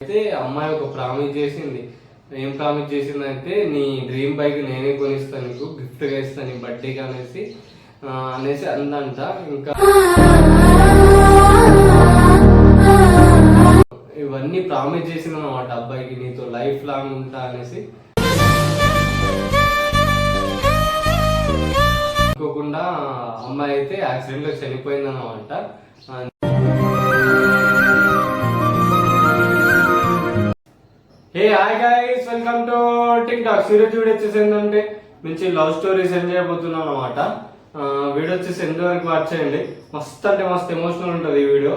అయితే అమ్మాయి ఒక ప్రామిస్ చేసింది. ఏం ప్రామిస్ చేసిందంటే నీ డ్రీమ్ బైక్ నేనే కొనిస్తాను నీకు గిఫ్ట్గా ఇస్తాను నీ బర్త్డేకి అనేసి అనేసి అందంట. ఇంకా ఇవన్నీ ప్రామిస్ చేసింది అనమాట అబ్బాయికి నీతో లైఫ్ లాంగ్ ఉంటా అనేసి. అనుకోకుండా అమ్మాయి అయితే యాక్సిడెంట్లో చనిపోయింది అనమాట hey hi guys welcome to TikTok ఈరోజు వీడియో వచ్చేసి ఏంటంటే మంచి లవ్ స్టోరీ సెండ్ చేయబోతున్నాం అనమాట వీడియో వచ్చేసి ఎండ్ వరకు వాచ్ చేయండి? మస్తు అంటే మస్తు ఎమోషనల్ ఉంటుంది ఈ వీడియో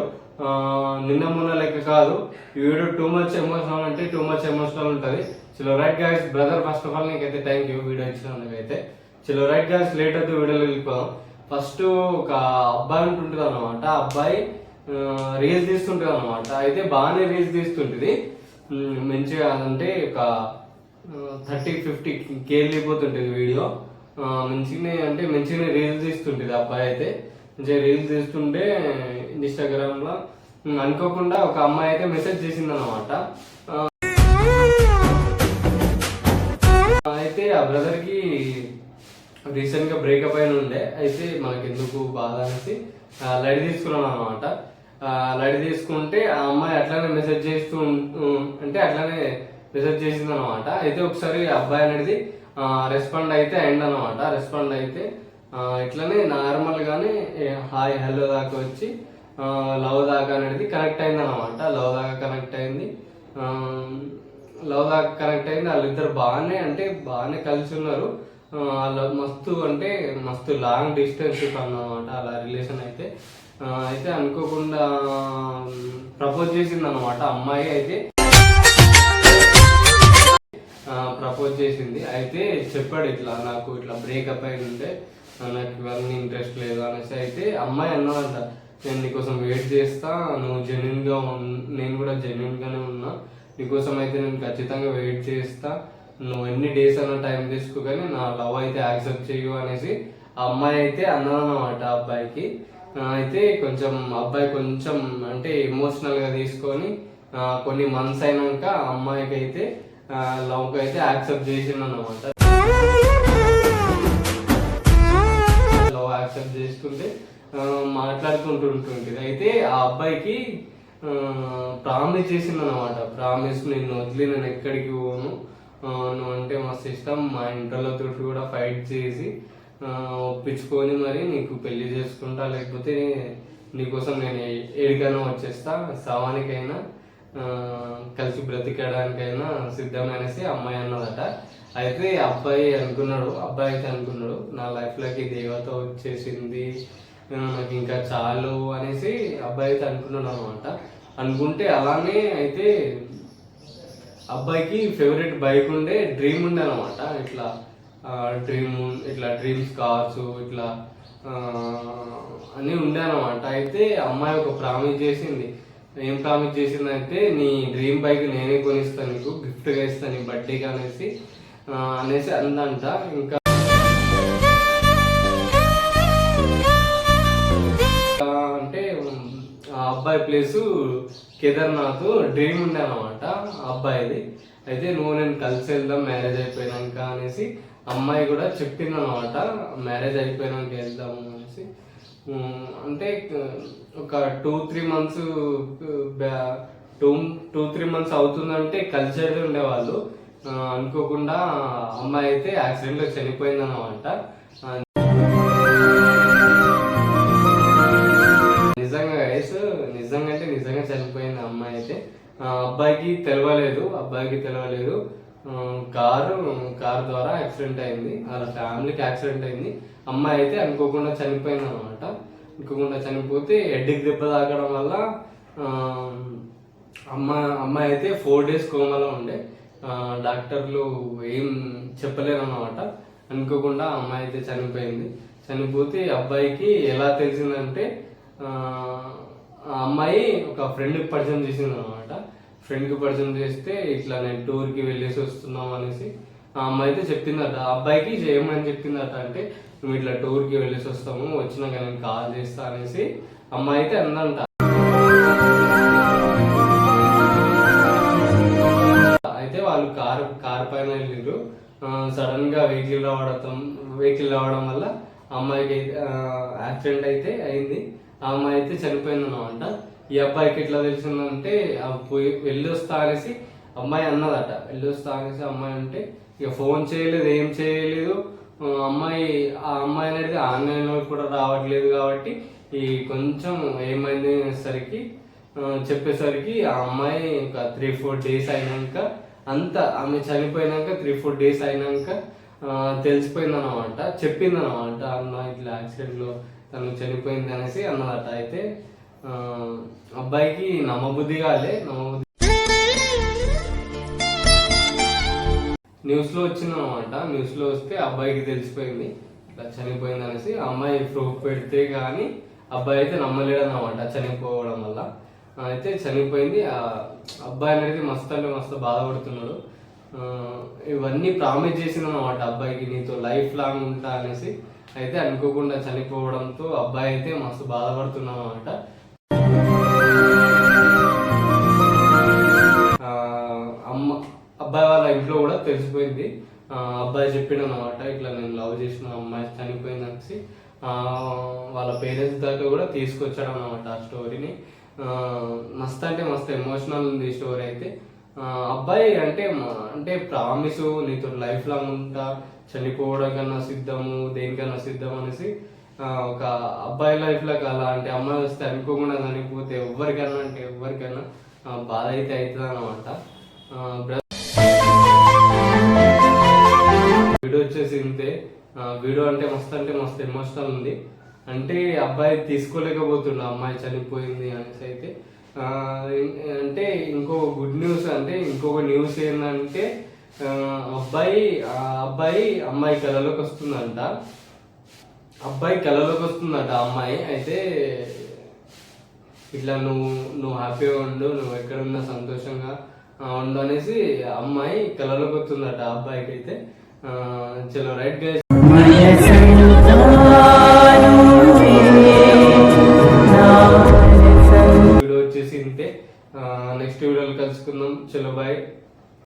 నిన్న మొన్న లెక్క కాదు. ఈ వీడియో టూ మచ్ ఎమోషనల్ అంటే టూ మచ్ ఎమోషనల్ ఉంటుంది. చిలో right guys brother first of all నీకైతే థ్యాంక్ యూ వీడియో ఇచ్చినందుకైతే చిలో రైట్ గైస్ లేట్ అయితే వీడియోలో వెళ్ళిపోదాం. ఫస్ట్ ఒక అబ్బాయి ఉంటుంటుంది అనమాట అబ్బాయి రీల్స్ తీస్తుంటుంది అనమాట అయితే బాగానే రీల్స్ తీస్తుంటుంది. మంచిగా అంటే ఒక థర్టీ ఫిఫ్టీ కే వీడియో. మంచిగానే అంటే మంచిగానే రీల్స్ తీస్తుంటుంది అబ్బాయి అయితే. మంచిగా రీల్స్ తీస్తుంటే ఇన్స్టాగ్రామ్లో అనుకోకుండా ఒక అమ్మాయి అయితే మెసేజ్ చేసింది అనమాట అయితే ఆ బ్రదర్కి రీసెంట్గా బ్రేకప్ అయిన ఉండే అయితే మనకి ఎందుకు బాధ అనేసి లైట్ తీసుకున్నాను అనమాట రెడీ తీసుకుంటే ఆ అమ్మాయి అట్లానే మెసేజ్ చేస్తూ అంటే అట్లానే మెసేజ్ చేసింది అనమాట అయితే ఒకసారి అబ్బాయి అనేది రెస్పాండ్ అయితే అయింది అనమాట రెస్పాండ్ అయితే ఇట్లనే నార్మల్ గానే హాయ్ హలో దాకా వచ్చి లవ్ దాకా అనేది కనెక్ట్ అయింది అనమాట లవ్ దాకా కనెక్ట్ అయింది. లవ్ దాకా కనెక్ట్ అయింది. వాళ్ళిద్దరు బాగానే అంటే బాగానే కలిసి ఉన్నారు. వాళ్ళ మస్తు అంటే మస్తు లాంగ్ డిస్టెన్స్ అన్నమాట. అలా రిలేషన్ అయితే. అయితే అనుకోకుండా ప్రపోజ్ చేసింది అనమాట అమ్మాయి అయితే ప్రపోజ్ చేసింది. అయితే చెప్పాడు ఇట్లా నాకు ఇట్లా బ్రేకప్ అయి ఉంటే నాకు ఇవన్నీ ఇంట్రెస్ట్ లేదు అనేసి అయితే అమ్మాయి అన్నాడంట నేను నీకోసం వెయిట్ చేస్తా నువ్వు జెన్యున్గా ఉన్- నేను కూడా జెన్యున్ గానే ఉన్నా. నీకోసం అయితే నేను ఖచ్చితంగా వెయిట్ చేస్తా. నువ్వు ఎన్ని డేస్ అన్న టైం తీసుకో కానీ నా లవ్ అయితే యాక్సెప్ట్ చేయు అనేసి ఆ అమ్మాయి అయితే అన్నదన్నమాట ఆ అబ్బాయికి. అయితే కొంచెం అబ్బాయి కొంచెం అంటే ఎమోషనల్గా తీసుకొని కొన్ని మంత్స్ అయినాక అమ్మాయికి అయితే లవ్కి అయితే యాక్సెప్ట్ చేసిండు అనమాట లవ్ యాక్సెప్ట్ చేసుకుంటే మాట్లాడుకుంటుంటుంటుంది. అయితే ఆ అబ్బాయికి ప్రామిస్ చేసింది అనమాట ప్రామిస్ నేను వదిలి నేను ఎక్కడికి పోను. నువ్వు అంటే మస్తు ఇష్టం మా ఇంటర్లతో కూడా ఫైట్ చేసి ఒప్పించుకొని మరి నీకు పెళ్ళి చేసుకుంటా లేకపోతే నీకోసం నేను ఏ- ఏడికైనా వచ్చేస్తా శవానికైనా కలిసి బ్రతికడానికైనా సిద్ధమనేసి అమ్మాయి అన్నదట. అయితే అబ్బాయి అనుకున్నాడు అబ్బాయి అయితే అనుకున్నాడు నా లైఫ్లోకి దేవత వచ్చేసింది నాకు ఇంకా చాలు అనేసి అబ్బాయి అయితే అనుకున్నాడు అనమాట అనుకుంటే అలానే అయితే అబ్బాయికి ఫేవరెట్ బైక్ ఉండే డ్రీమ్ ఉండే అనమాట ఇట్లా. డ్రీమ్ ఇట్లా డ్రీమ్స్ కార్స్ ఇట్లా అన్నీ ఉండేనమాట. అయితే అమ్మాయి ఒక ప్రామిస్ చేసింది. ఏం ప్రామిస్ చేసిందంటే నీ డ్రీమ్ బైక్ నేనే కొనిస్తాను నీకు గిఫ్ట్గా ఇస్తాను నీ బర్త్డేకి అనేసి అనేసి అందంట. ఇంకా అబ్బాయి ప్లేసు కేదార్నాథ్ డ్రీమ్ ఉండే అనమాట అబ్బాయిది. అయితే నువ్వు నేను కలిసి వెళ్దాం మ్యారేజ్ అయిపోయినాక అనేసి అమ్మాయి కూడా చెప్పింది అనమాట మ్యారేజ్ అయిపోయినాక వెళ్దాము అనేసి. అంటే ఒక two three months two two three months అవుతుందంటే కలిసేది ఉండేవాళ్ళు. అనుకోకుండా అమ్మాయి అయితే యాక్సిడెంట్లో చనిపోయింది అనమాట అబ్బాయికి తెలవలేదు అబ్బాయికి తెలవలేదు. కారు కారు ద్వారా యాక్సిడెంట్ అయింది. వాళ్ళ ఫ్యామిలీకి యాక్సిడెంట్ అయింది. అమ్మాయి అయితే అనుకోకుండా చనిపోయింది అనమాట అనుకోకుండా చనిపోతే హెడ్కి దెబ్బ తాకడం వల్ల అమ్మ అమ్మాయి అయితే ఫోర్ డేస్ కోమలో ఉండే. డాక్టర్లు ఏం చెప్పలేనమాట అనుకోకుండా అమ్మాయి అయితే చనిపోయింది. చనిపోతే అబ్బాయికి ఎలా తెలిసిందంటే ఆ అమ్మాయి ఒక ఫ్రెండ్కి పరిచయం చేసింది అనమాట ఫ్రెండ్కి పరిచయం చేస్తే ఇట్లా నేను టూర్కి వెళ్ళేసి వస్తున్నాం అనేసి ఆ అమ్మాయి అయితే చెప్పిందట. ఆ అబ్బాయికి చేయమని చెప్పిందట అంటే మేము ఇట్లా టూర్కి వెళ్ళేసి వస్తాము వచ్చినాక నేను కాల్ చేస్తా అనేసి అమ్మాయి అయితే అందంట. అయితే వాళ్ళు కార్ కార్ పైన వెళ్ళిండ్రు. సడన్గా వెహికల్ రావడం వెహికల్ రావడం వల్ల అమ్మాయికి యాక్సిడెంట్ అయితే అయింది. ఆ అమ్మాయి అయితే చనిపోయింది అనమాట ఈ అబ్బాయికి ఎట్లా తెలిసిందంటే పోయి వెళ్ళి వస్తా అనేసి అమ్మాయి అన్నదట. వెళ్ళి వస్తా అనేసి అమ్మాయి అంటే ఇక ఫోన్ చేయలేదు ఏం చేయలేదు. అమ్మాయి ఆ అమ్మాయి అనేది ఆన్లైన్లో కూడా రావట్లేదు కాబట్టి ఈ కొంచెం ఏమైంది అనేసరికి చెప్పేసరికి ఆ అమ్మాయి ఒక త్రీ ఫోర్ డేస్ అయినాక అంత ఆమె చనిపోయినాక త్రీ ఫోర్ డేస్ అయినాక తెలిసిపోయింది అనమాట చెప్పింది అనమాట అన్న ఇట్లా యాక్సిడెంట్లో తను చనిపోయింది అనేసి అన్నదట. అయితే అబ్బాయికి నమ్మబుద్ధి కాలే నమ్మబుద్ధి న్యూస్లో వచ్చింది అనమాట న్యూస్లో వస్తే అబ్బాయికి తెలిసిపోయింది. ఇట్లా చనిపోయింది అనేసి ఆ అమ్మాయి ప్రూఫ్ పెడితే కానీ అబ్బాయి అయితే నమ్మలేడు అనమాట చనిపోవడం వల్ల. అయితే చనిపోయింది. ఆ అబ్బాయి అనేది మస్తు అంటే మస్తు బాధపడుతున్నాడు. ఇవన్నీ ప్రామిస్ చేసింది అనమాట అబ్బాయికి. నీతో లైఫ్ లాంగ్ ఉంటా అనేసి. అయితే అనుకోకుండా చనిపోవడంతో అబ్బాయి అయితే మస్తు బాధపడుతున్నాం అనమాట అమ్మ అబ్బాయి వాళ్ళ ఇంట్లో కూడా తెలిసిపోయింది. అబ్బాయి చెప్పాడు అనమాట ఇట్లా నేను లవ్ చేసిన అమ్మాయి చనిపోయింది అనేసి. వాళ్ళ పేరెంట్స్ దాకా కూడా తీసుకొచ్చాడు అనమాట ఆ స్టోరీని. మస్తు అంటే మస్తు ఎమోషనల్ ఉంది ఈ స్టోరీ అయితే. అబ్బాయి అంటే అంటే ప్రామిస్ నీతో లైఫ్ లాంగ్ ఉంటా చనిపోవడం కన్నా సిద్ధము దేనికన్నా సిద్ధం అనేసి. ఒక అబ్బాయి లైఫ్లో అలా అంటే అమ్మాయి వస్తే అనుకోకుండా చనిపోతే ఎవరికన్నా అంటే ఎవరికైనా బాధ అయితే అవుతుంది అనమాట వీడియో వచ్చేసి ఇంతే. వీడియో అంటే మస్తు అంటే మస్తు ఎమోషనల్ ఉంది. అంటే అబ్బాయి తీసుకోలేకపోతుండే అమ్మాయి చనిపోయింది అనేసి అయితే. అంటే ఇంకో గుడ్ న్యూస్ అంటే ఇంకొక న్యూస్ ఏంటంటే అబ్బాయి ఆ అబ్బాయి అమ్మాయి కళలోకి వస్తుందంట. అబ్బాయి కళలోకి వస్తుందట ఆ అమ్మాయి. అయితే ఇట్లా నువ్వు నువ్వు హ్యాపీగా ఉండు నువ్వు ఎక్కడున్నా సంతోషంగా ఉండు అనేసి అమ్మాయి కలలోకి వస్తుందట అబ్బాయికి అయితే చలో రైట్గా వీడియో వచ్చేసి ఇంతే. నెక్స్ట్ వీడియోలో కలుసుకుందాం. చలో బాయ్